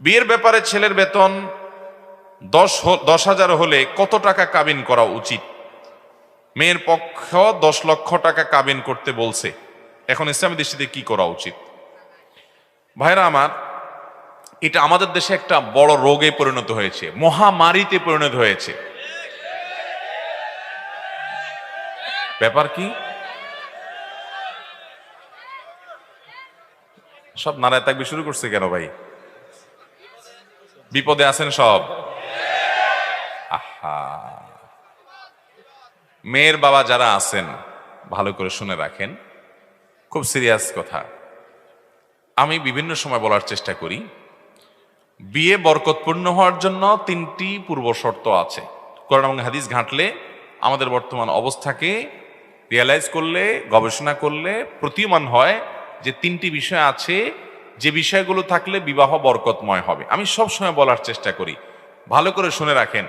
বিয়ের ব্যাপারে ছেলের বেতন দশ দশ হাজার হলে কত টাকা কাবিন করা উচিত? মেয়ের পক্ষ দশ লক্ষ টাকা কাবিন করতে বলছে। এখন ইসলামী দৃষ্টিতে কি করা উচিত? ভাইরা আমার, এটা আমাদের দেশে একটা বড় রোগে পরিণত হয়েছে, মহামারীতে পরিণত হয়েছে। ব্যাপার কি? সব নারায় থাকবে শুরু করছে কেন ভাই? বিপদে আছেন সব। আহা। মেয়ের বাবা যারা আছেন, ভালো করে শুনে রাখেন। খুব সিরিয়াস কথা। আমি বিভিন্ন সময় বলার চেষ্টা করি। বিয়ে বরকতপূর্ণ হওয়ার জন্য তিনটি পূর্ব শর্ত আছে। কোরআন এবং হাদিস ঘাঁটলে আমাদের বর্তমান অবস্থাকে রিয়ালাইজ করলে, গবেষণা করলে প্রতীয়মান হয় যে তিনটি বিষয় আছে যে বিষয়গুলো থাকলে বিবাহ বরকতময় হবে। আমি সব সময় বলার চেষ্টা করি, ভালো করে শুনে রাখেন,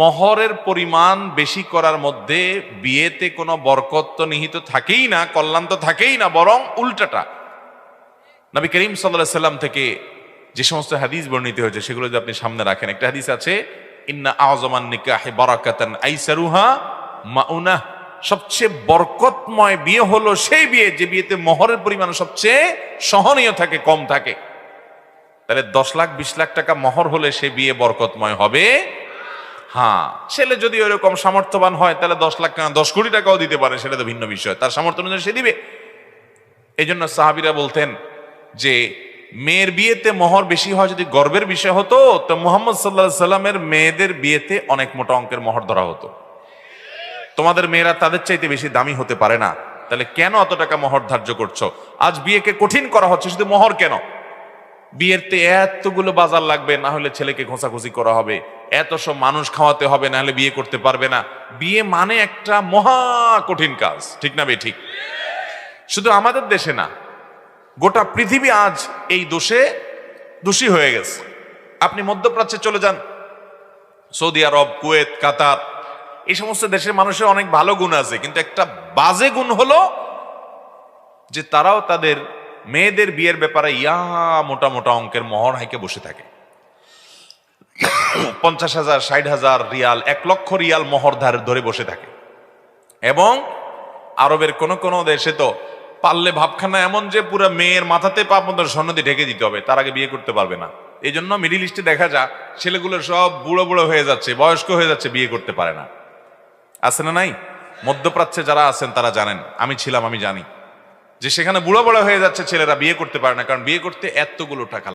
মহরের পরিমাণ বেশি করার মধ্যে বিয়েতে কোনো বরকত তো নিহিত থাকেই না, কল্যাণ তো থাকেই না, বরং উল্টাটা। নবী করিম সাল্লাহ সাল্লাম থেকে যে সমস্ত হাদিস বর্ণিত হয়েছে, সেগুলো যদি আপনি সামনে রাখেন, একটা হাদিস আছে, ইন্না আজমান নিকাহে বারাকাতান আইসারুহা মাউনা সবচেয়ে বরকতময় বিয়ে হলো সেই বিয়ে যে বিয়েতে মহরের পরিমাণ সবচেয়ে সহনীয় থাকে, কম থাকে। তাহলে দশ লাখ, বিশ লাখ টাকা মহর হলে সে বিয়ে বরকতময় হবে? হ্যাঁ। ছেলে যদি ওইরকম সামর্থ্যবান হয়, তাহলে দশ লাখ টাকা, দশ কোটি টাকাও দিতে পারে, সেটা তো ভিন্ন বিষয়। তার সামর্থ্য অনুযায়ী সে দিবে। এই জন্য সাহাবিরা বলতেন যে, মেয়ের বিয়েতে মোহর বেশি হয় যদি গর্বের বিষয় হতো, তো মোহাম্মদ সাল্লাহ সাল্লামের মেয়েদের বিয়েতে অনেক মোটা অঙ্কের মোহর ধরা হতো। তোমাদের মেয়েরা তাদের চাইতে বেশি দামি হতে পারে না। তাহলে কেন অত টাকা মোহর ধার্য করছ? আজ বিয়েকে কঠিন করা হচ্ছে, শুধু মোহর কেন? বিয়েরতে এতগুলো বাজার লাগবে, না হলে ছেলেকে ঘোষাঘুষি করা হবে। এত সব মানুষ খাওয়াতে হবে, না হলে বিয়ে করতে পারবে না। বিয়ে মানে একটা মহা কঠিন কাজ, ঠিক না ঠিক? শুধু আমাদের দেশে না, গোটা পৃথিবী আজ এই দোষে দোষী হয়ে গেছে। আপনি মধ্যপ্রাচ্যে চলে যান, সৌদি আরব, কুয়েত, কাতার এই সমস্ত দেশের মানুষের অনেক ভালো গুণ আছে, কিন্তু একটা বাজে গুণ হলো যে তারাও তাদের মেয়েদের বিয়ের ব্যাপারে ইয়া মোটা মোটা অঙ্কের মহর হাইকে বসে থাকে। পঞ্চাশ হাজার, ষাট হাজার রিয়াল, এক লক্ষ রিয়াল মহর ধার ধরে বসে থাকে। এবং আরবের কোন কোন দেশে তো পারলে ভাবখানা এমন যে পুরো মেয়ের মাথাতে পাপ মতো স্বর্ণ ঢেকে দিতে হবে, তার আগে বিয়ে করতে পারবে না। এই জন্য মিডিল ইস্টে দেখা যায় ছেলেগুলো সব বুড়ো বুড়ো হয়ে যাচ্ছে, বয়স্ক হয়ে যাচ্ছে, বিয়ে করতে পারে না। আছে না নাই? মধ্যপ্রাচ্যে যারা আছেন, তারা জানেন। আমি ছিলাম, আমি জানি। যে সেখানে বুড়ো বড় হয়ে যাচ্ছে, ছেলেরা বিয়ে করতে পারে না। কারণ বিয়ে করতে এতগুলো টাকা